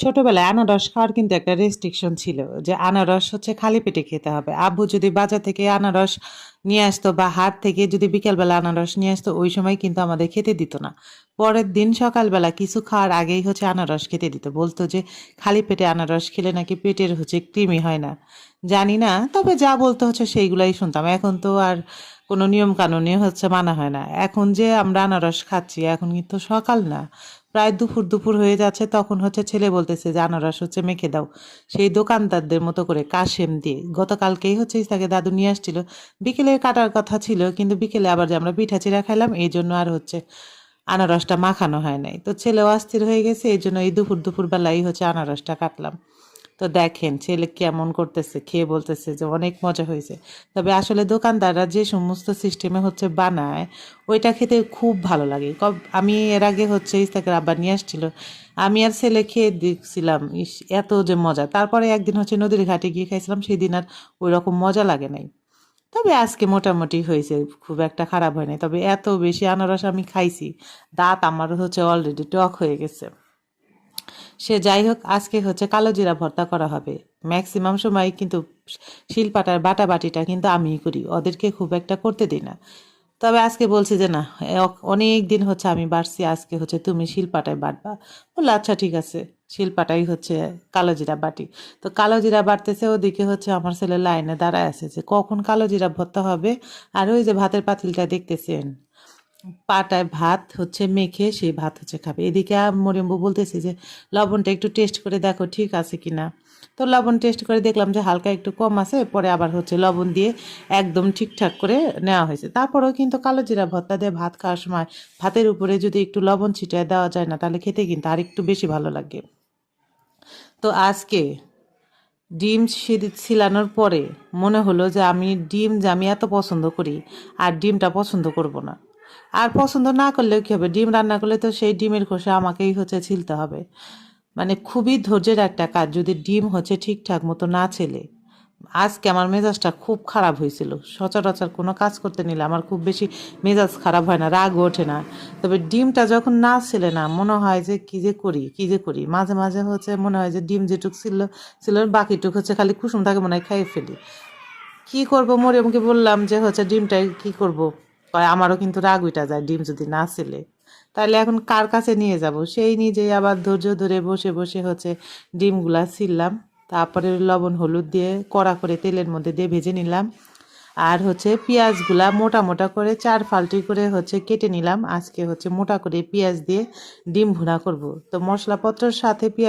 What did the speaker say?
ছোটবেলায় আনারস খাওয়ার কিন্তু একটা রেস্ট্রিকশন ছিল যে আনারস হচ্ছে খালি পেটে খেতে হবে। আব্বু যদি বাজার থেকে আনারস নিয়ে আসতো বা হাট থেকে যদি বিকেলবেলা আনারস নিয়ে আসতো, ওই সময় কিন্তু আমাদের খেতে দিত না। পরের দিন সকালবেলা কিছু খাওয়ার আগেই হচ্ছে আনারস খেতে দিত। বলতো যে খালি পেটে আনারস খেলে নাকি পেটের হচ্ছে কৃমি হয় না। জানি না, তবে যা বলতে হচ্ছে সেইগুলাই শুনতাম। এখন তো আর কোনো নিয়ম কানুনই হচ্ছে মানা হয় না। এখন যে আমরা আনারস খাচ্ছি, এখন কিন্তু সকাল না। প্রায় দুপুর দুপুর হয়ে যাচ্ছে, তখন হচ্ছে ছেলে বলতেছে যে আনারস হচ্ছে মেখে দাও। সেই দোকানদারদের মতো করে কাশেম দিয়ে, গতকালকেই হচ্ছে তাকে দাদু নিয়ে আসছিল। বিকেলে কাটার কথা ছিল, কিন্তু বিকেলে আবার যে আমরা পিঠা চিরা খাইলাম, এই জন্য আর হচ্ছে আনারসটা মাখানো হয় নাই। তো ছেলেও অস্থির হয়ে গেছে, এই জন্য এই দুপুর দুপুর বেলায় হচ্ছে আনারসটা কাটলাম। তো দেখেন, ছেলে কেমন করতেছে, খেয়ে বলতেছে যে অনেক মজা হয়েছে। তবে আসলে দোকানদাররা যে সমস্ত সিস্টেমে হচ্ছে বানায়, ওইটা খেতে খুব ভালো লাগে। আমি এর আগে হচ্ছে ইস্তাকের আব্বা নিয়ে আসছিল, আমি আর ছেলে খেয়ে দেখছিলাম, ইস, এত যে মজা। তারপরে একদিন হচ্ছে নদীর ঘাটে গিয়ে খাইছিলাম সেই দিন আর ওই রকম মজা লাগে নাই। তবে আজকে মোটামুটি হয়েছে, খুব একটা খারাপ হয় নাই। তবে এত বেশি আনারস আমি খাইছি, দাঁত আমার হচ্ছে অলরেডি টক হয়ে গেছে। সে যাই হোক, আজকে হচ্ছে কালো জিরা ভর্তা করা হবে। ম্যাক্সিমাম সময় কিন্তু শিলপাটার বাটা বাটিটা কিন্তু আমিই করি, ওদেরকে খুব একটা করতে দিই না। তবে আজকে বলছি যে না অনেক দিন হচ্ছে আমি বাড়ছি, আজকে হচ্ছে তুমি শিলপাটায় বাটবা। বলল আচ্ছা ঠিক আছে। শিলপাটাই হচ্ছে কালো জিরা বাটি। তো কালো জিরা বাটতেছে, ওদিকে হচ্ছে আমার ছেলে লাইনে দাঁড়ায় আছে যে, কখন কালো জিরা ভর্তা হবে? আর ওই যে ভাতের পাতিলটা দেখতেছেন? পাটায় ভাত হচ্ছে মেখে সেই ভাত হচ্ছে খাবে। এদিকে মরিয়ম্বু বলতেছে যে, লবণটা একটু টেস্ট করে দেখো ঠিক আছে কি না তো লবণ টেস্ট করে দেখলাম যে হালকা একটু কম আছে, পরে আবার হচ্ছে লবণ দিয়ে একদম ঠিকঠাক করে নেওয়া হয়েছে। তারপরেও কিন্তু কালো জিরা ভর্তা দিয়ে ভাত খাওয়ার সময় ভাতের উপরে যদি একটু লবণ ছিটিয়ে দেওয়া যায় না, তাহলে খেতে কিন্তু আর একটু বেশি ভালো লাগে। তো আজকে ডিম ছিলানোর পরে মনে হলো যে আমি ডিম যে আমি এত পছন্দ করি, আর ডিমটা পছন্দ করব না। আর পছন্দ না করলেও কী হবে? ডিম রান্না করলে তো সেই ডিমের খোসা আমাকেই হচ্ছে ছিলতে হবে। মানে খুবই ধৈর্যের একটা কাজ যদি ডিম হচ্ছে ঠিকঠাক মতো না ছেলে। আজকে আমার মেজাজটা খুব খারাপ হয়েছিল। সচরাচর কোনো কাজ করতে নিলে আমার খুব বেশি মেজাজ খারাপ হয় না, রাগ ওঠে না। তবে ডিমটা যখন না ছেলে না, মনে হয় যে কী যে করি, কী যে করি। মাঝে মাঝে হচ্ছে মনে হয় যে ডিম যেটুক ছিল ছিল বাকিটুক হচ্ছে খালি কুসুম থাকে মনে হয় খাইয়ে ফেলি। কি করব? মরিয়মকে বললাম যে হচ্ছে ডিমটাই কি করব? কয়, আমারও কিন্তু রাগ উইটা যায়, ডিম যদি না ছেলে। তাহলে এখন কার কাছে নিয়ে যাব? সেই নিজেই আবার ধৈর্য ধরে বসে বসে হচ্ছে ডিমগুলা ছিললাম তারপরে লবণ, হলুদ দিয়ে কড়া করে তেলের মধ্যে দিয়ে ভেজে নিলাম। আর হচ্ছে পেঁয়াজগুলা মোটা মোটা করে চার ফাল্টি করে হচ্ছে কেটে নিলাম। আজকে হচ্ছে মোটা করে পেঁয়াজ দিয়ে ডিম ভুনা করব। তো মশলাপত্রের সাথে পেঁয়াজ